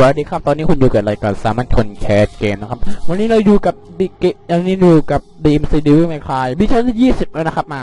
สวัสดีครับ ตอนนี้คุณอยู่กับรายการสามัญชนแคสเกมนะครับ วันนี้เราอยู่กับดิเกวันนี้อยู่กับดีมซีดิวไมคลายวิชั่นที่ยี่สิบแล้วนะครับมา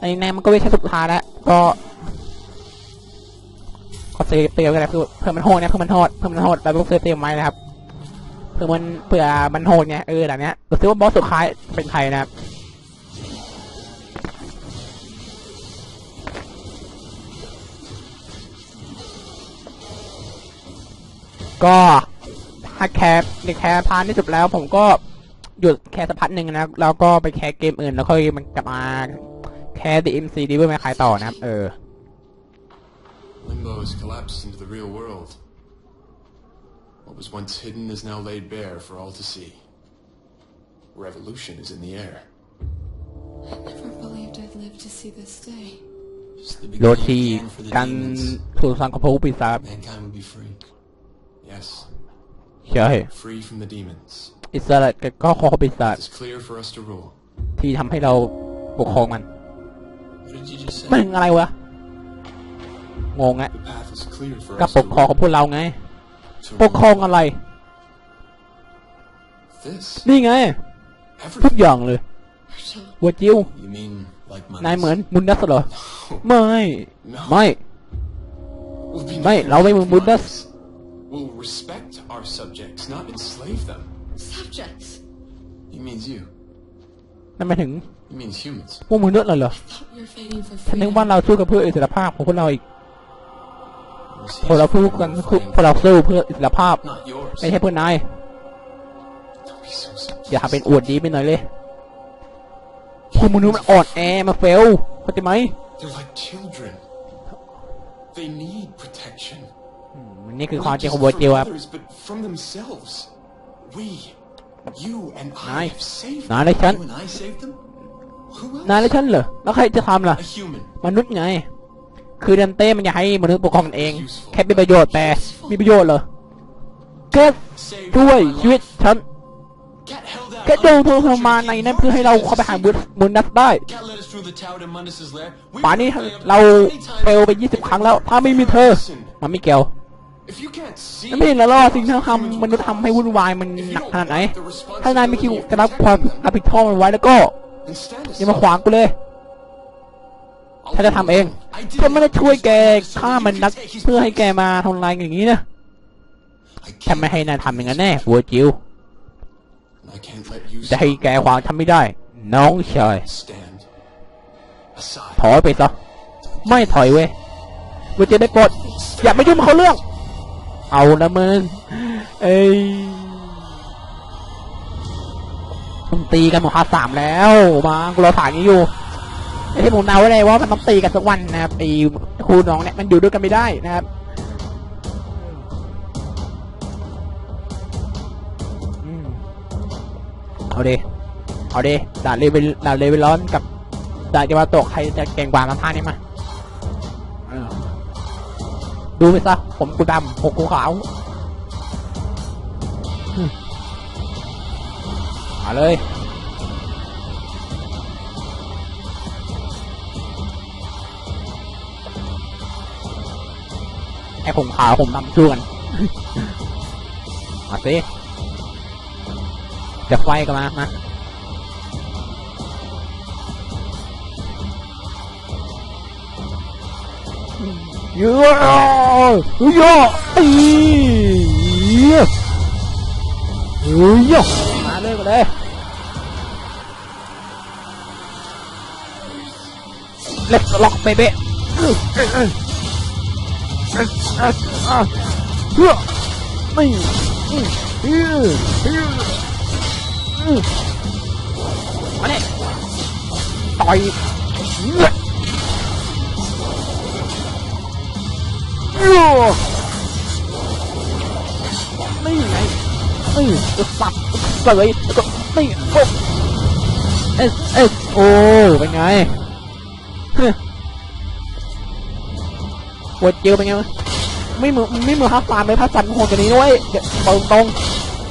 ในแนมันก็วิชั่นสุดท้ายแล้ว ก็ก็เซฟเตียวกันแล้วคือเพื่อมันโหดเนี่ยเพื่อมันโหดเพื่อมันโหดเราต้องเซฟเตียวไว้นะครับ เพื่อมันเพื่อมันโหดไงเออแบบเนี้ยดูซิว่าบอสสุดท้ายเป็นใครนะครับ ก็ถ้าแคร์ในแคร์พาร์ทที่สุดแล้ว ผมก็หยุดแคร์สักพักหนึ่งนะแล้วก็ไปแคร์เกมอื่นแล้วค่อยมันกลับมาแคร์ดีเอ็มซีดีเวอร์ไม่ขายต่อนะครับ เออ Limbo has collapsed into the real world. What was once hidden is now laid bare for all to see. Revolution is in the air. Never believed I'd live to see this day. It's the โร beginning ที again for the การ demons. ถูกสังคมผู้ปีศาจ Mankind will be free. Yes, ใช่ free from the demons. อิสระก็ขอปีศาจ It is clear for us to rule. ที่ทำให้เราปกครองมัน What did you just say? มันอะไรวะ งงอะ The path is clear for กับ us ป to กครองของ rule. พวกเราไง To ปกครองอะไร This. นี่ไง ทุก Everything. อย่างเลย Marshall, วัวจิว You mean like money? นายเหมือนมุนดัสเหรอ ไม่ No. ไม่ We'll be ไม่ nothing เราไม่เหมือน like มุนดัส lions. We'll respect our subjects, not enslave them. subjects. He means you. นั่นหมายถึง He means humans. พวกมึงเลือดเลยเหรอ Thought we were fighting for ฉันนึก freedom. ว่าเราสู้กันเพื่ออิสรภาพของพวกเราอีก It was พวกเรา his สู้ freedom กัน we're พวก fighting พวกเราสู้เพื่ออิสรภาพ for, Not yours. ไม่ใช่เพื่อนนาย Don't be so simple. อย่าทำเป็นอวดดีไปหน่อยเลยพวกมนุษย์มันอ่อนแอมาเฟลเข้าใจไหม They're like children. They need protection. นี่คือความ Not จริง just ของบัว from จิวครับ others, but from themselves. We, you and I Nai. have saved นายและฉัน You and I saved them? Who else? นายและฉันเหรอแล้วใครจะทำล่ะ A human. มนุษย์ไง คือดันเต้มันอยากให้มนุษย์ปกครองกันเอง แค่เป็นประโยชน์แต่มีประโยชน์เหรอแค่ Saved ช่วย my ชีวิต life. ฉัน Cat held out แค่โดนทรมานในนั้นเพื่อให้เราเข้าไปหาบุญมุนนัสได้ Cat led us through the tower to Mundus's lair. We ป่านนี้ would have เรา many times เฟลไป 20 ครั้งแล้ว ถ้าไม่มีเธอ มันไม่เกี่ยว If you can't see ไม่เห็นแล้วหรอสิ่งที่เราทำมนุษย์ทำให้วุ่นวายมันหนักขนาดไหน ถ้านายไม่คิดจะรับความรับผิดชอบมันไว้แล้วก็ then stand อย่ามา aside. ขวางกูเลย I'll ถ้าจะทำเอง I did ฉันไม่ได้ it ช่วยแก so ฆ่า you มัน can นัก take his เพื่อให้แกมาทำลายอย่างนี้นะ I ฉันไม่ให้นายทำอย่างนั้นแน่หัวจิว I can't let you จะให้แกขวางทำไม่ได้ น้องชาย stand aside. ถอยไปซะไม่ถอยเว้ยกูจะได้ปลดอย่ามายุ่งกับเขาเรื่อง เอาละมึงเอ้ยมึงตีกันหมดพาสามแล้วมากูรอถ่ายนี้อยู่ไอ้ที่ผมเดาไว้เลยว่ามันต้องตีกันสักวันนะครับไอ้ครูน้องเนี่ยมันอยู่ด้วยกันไม่ได้นะครับเอาดิเอาดิด่าเลเวลด่าเลเวลร้อนกับด่าจะมาตกใครจะเก่งกว่ามาท่านี้มา ดูไปซะ ผมกูดำผมกูขาว มาเลย ไอ้ผมขาวผมดำสู้กัน มาสิจะไฟกันมา มา ui da. Ui da. Mà đây mà đây. Let's lock baby mình ở đây tội. นี่ไงนี่จะสับเสยแล้วก็นี่โอ้เอสเอสโอ้เป็นไงปวดเจียวเป็นไงวะไม่เหมือนไม่เหมือนภาพสามเลยภาพสามโหดกว่านี้ด้วยเดี๋ยวบอกตรง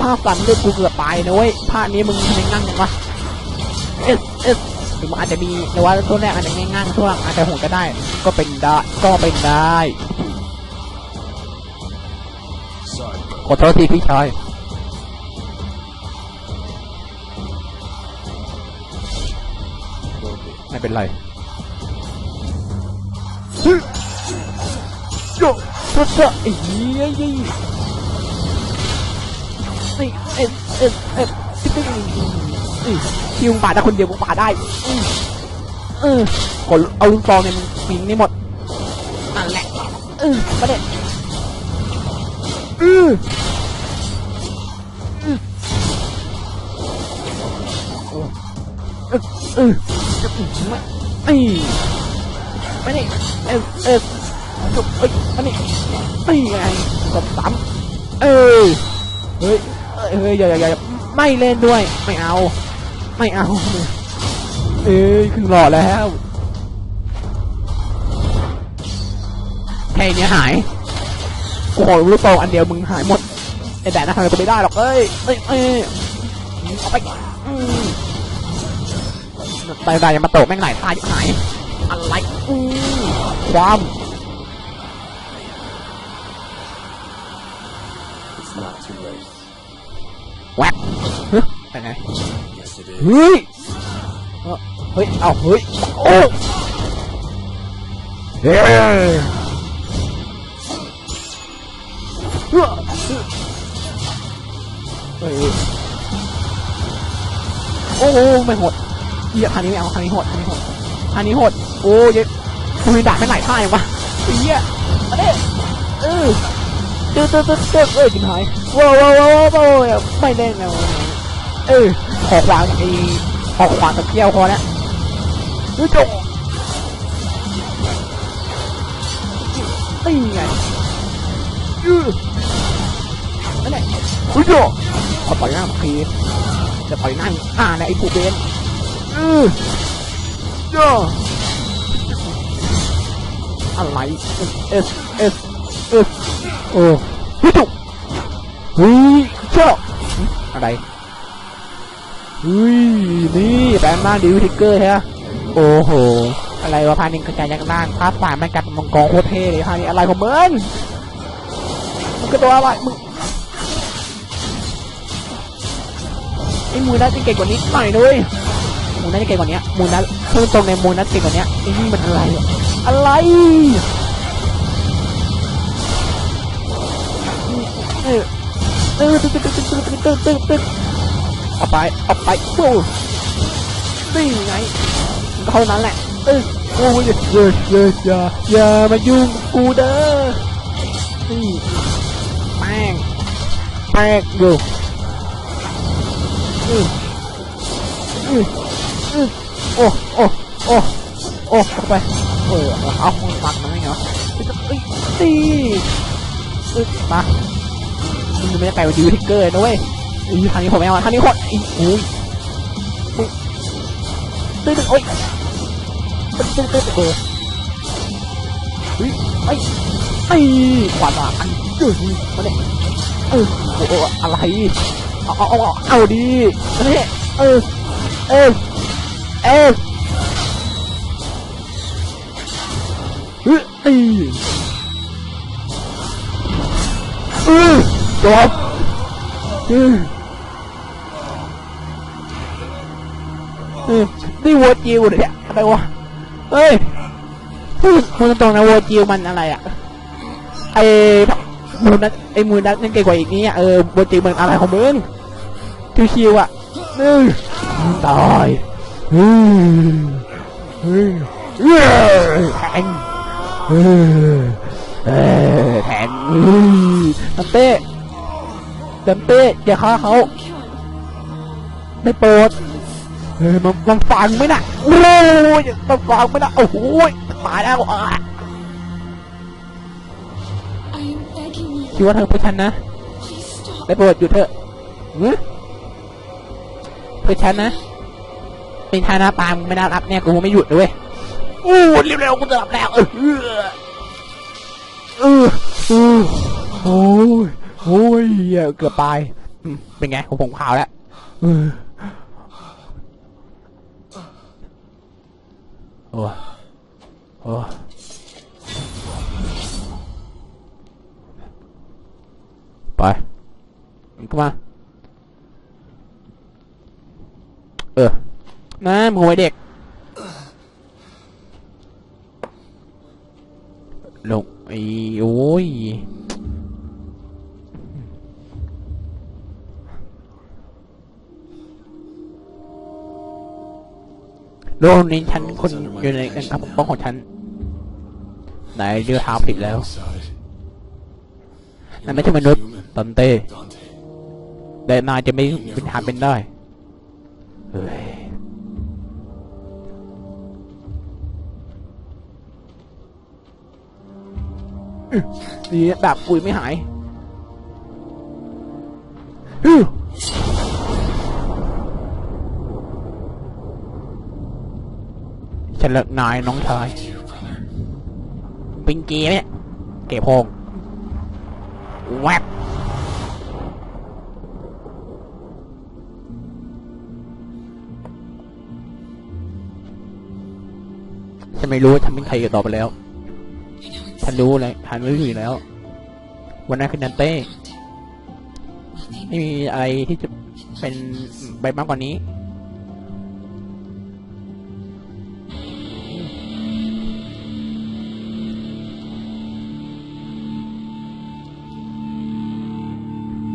ภาพสามเลยกูเกือบตายนะเว้ยภาคนี้มึงทำไมงั่งจังวะเอสเอสหรือมันอาจจะมีแต่ว่าช่วงแรกอาจจะไม่งั่งช่วงหลังอาจจะโหดก็ได้ ก็เป็นได้ก็เป็นได้ ขอโทษทีพี่ชายไม่เป็นไรโยโยโยไอ้เหี้ยยี่นี่เอ็ดเอ็ดเอ็ดติ๊กติ๊กนี่คิวมึงป่าได้คนเดียวมึงป่าได้เออกดเอาลูกซองเนี่ยมึงปิงนี่หมดนั่นแหละเออมาเด็ดอือเออเออ ไม่ไม่ไม่นี่เออเออจุกเอ้ยอันนี้ไม่ไงกดสามเออเฮ้ยเอ้ยเฮ้ยอย่าอย่าอย่าไม่เล่นด้วย ไม่เอา ไม่เอา เอ้ยขึ้นหล่อแล้วแค่เนี้ยหาย กูขอลูกโป่งอันเดียวมึงหายหมดไอ้แดดนะทำอะไรกูไม่ได้หรอกเอ้ยเอ้ยเอ้ยเอาไปอืมตายตายยังมาโตะแม่งไหลตายหายอะไรอืมความ It's not too late. แวบเฮ้ยไปไง Yes, it is. เฮ้ยเอ้อเฮ้ย เอาเฮ้ย โอ้เฮ้ย โอ้โหไม่หดเหี้ยคันนี้ไม่เอาคันนี้หดคันนี้หดคันนี้หด โอ้ยคุณด่าไม่ไหลท่าอย่างวะเหี้ยมาเด้เออตึ๊ดตึ๊ดตึ๊ดตึ๊ดเอ้ยจิ๋มหายว้าวว้าวว้าวว้าวไม่เล่นแล้วเออขอขวางไอ้ขอขวางตะเกียวพอแล้วเฮ้ยจบนี่ไงยือ เฮ้ยจบขอต่อยหน้าพีจะต่อยหน้าอ่าเนี่ยไอ้ปูเบนเออเจ้าอะไรเอสเอสเอสโอ้ฮ้ยจบเฮ้ยเจ้าอะไรเฮ้ยนี่แปลงร่างดิวิทิกเกอร์ใช่ไหมโอ้โหอะไรวะพานิงกระจายจากล่างภาพสามมันกลับเป็นมังกรโคตรเท่เลยพานี่อะไรของมึงมึงก็ตัวอะไรมึง ไอ้มูนัทจะเก่งกว่านี้หน่อยด้วยมูนัทจะเก่งกว่านี้มูนัทพูดตรงในมูนัทเก่งกว่านี้ไอ้นี่มันอะไรอะไรเออเออตึ๊ดตึ๊ดตึ๊ดตึ๊ดตึ๊ดตึ๊ดตึ๊ดตึ๊ดเอาไปเอาไปปูนี่ไงเท่านั้นแหละเออโอ้ยเยอะเยอะอย่าอย่ามายุ่งกูเด้อนี่แป้งแป้งอยู่ อืออืออือโอ้โอ้โอ้โอ้เข้าไปโอ้เอามึงตัดมันไม่เหรอเอ้ยตีเอ้ยมามึงไม่ได้ไปวันดิวทิกเกอร์นะเว้ยอีทางนี้ผมไม่เอาทางนี้โคตรอีโอ้ยมึงตึ๊ดตึ๊ดโอ้ยตึ๊ดตึ๊ดตึ๊ดเออเฮ้ยไอ้ไอ้ขวานอะอันเดืออมาเนี่ยเออโอ้อะไร เอาเอาเอาเอาดีเนี่เออเออเออเฮ้ยไอ้เออจบอืมอืมนี่วัวจิวเนี่ยอะไรวะเฮ้ยพูดพูดตรงๆนะวัวจิวมันอะไรอะไอ้มูนัทไอ้มูนัทนั่นเก่งกว่าอีกนี่อะเออวัวจิวมันอะไรของมึง ชิวๆอะนึงตายอืมอืมเอ้ยแทงแทงอืมน้ำเต้ต็มเต้อย่าฆ่าเขาได้โปรดเฮ้ยมันมันฟังไหมน่ะโอ้ยมันฟังไหมน่ะโอ้โหยตายแล้วอะคิดว่าเธอเพื่อฉันนะได้โปรดหยุดเถอะหึเพื่อฉันนะ เป็นชาหน้าปางไม่น่ารับเนี่ยกูไม่หยุดเลยเว้ยอู้เร็วๆกูจะหลับแล้วเออเออเออโอ้ยโอ้ยเหี้ยเกือบตายอืมเป็นไงผมผมขาวแล้วเออโอ้ยโอ้ยไปเข้ามา เออ นะมึงไว้เด็กลงไอ้โอ้ยโลกนี้ฉันคนอยู่ในการปกป้องของฉันไหนเดือเท้าผิดแล้วนั่นไม่ใช่มนุษย์ตอนเต้แต่นายจะไม่เป็นทาเป็นได้เฮ้ย ดีนะดาบกุยไม่หายฉันเลิกนายน้องชายปิงกีเนี่ยเก็บพงแวบฉันไม่รู้ว่าฉันเป็นใครกันต่อไปแล้ว ฉันรู้เลยฉันรู้อยู่แล้ว วันนั้นคือนันเต้ ไม่มีอะไรที่จะเป็นไปมากกว่านี้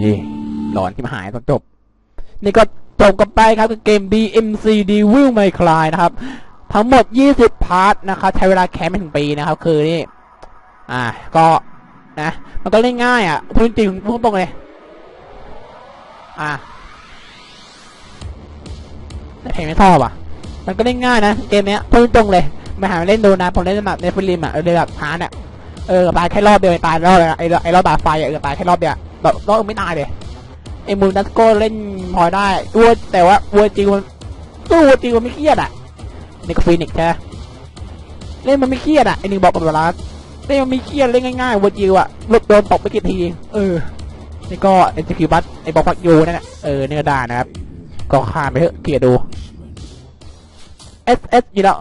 นี่ หลอนที่มาหายตอนจบ นี่ก็จบกันไปครับกับเกม DMC Devil May Cry นะครับ ทั้งหมด 20 พาร์ทนะครับ ใช้เวลาแคมไม่ถึงปีนะครับ คือนี่ อ่า ก็นะ มันก็เล่นง่ายอะพูดจริงพูดตรงเลย อ่าแต่เพลงไม่ชอบอะ มันก็เล่นง่ายนะเกมเนี้ยพูดตรงเลยมาหาเล่นดูนะผมเล่นแบบในฟิลิมอะเลยแบบพาร์ทอะเออตายแค่รอบเดียวตายรอบเลยไอ้ไอ้รอบตาไฟอะเออตายแค่รอบเดียวแบบรอบไม่ตายเลยไอ้มูนัสโก้เล่นพอได้วัวแต่ว่าวัวจริงมันสู้วัวจริงมันไม่เครียดอะนี่ก็ฟีนิกใช่เล่นมันไม่เครียดอะไอ้หนึ่งบอกกับเวลา เล่นมันไม่เครียดเล่นง่ายๆวัวจริงอะหลุดโดนตกไปกี่ที เออ นี่ก็ไอ้สกิลบัตไอ้บอกพักยูนั่นแหละเออนี่ก็ได้นะครับ ก็ข้ามไปเถอะเกลียดดู S S อยู่แล้ว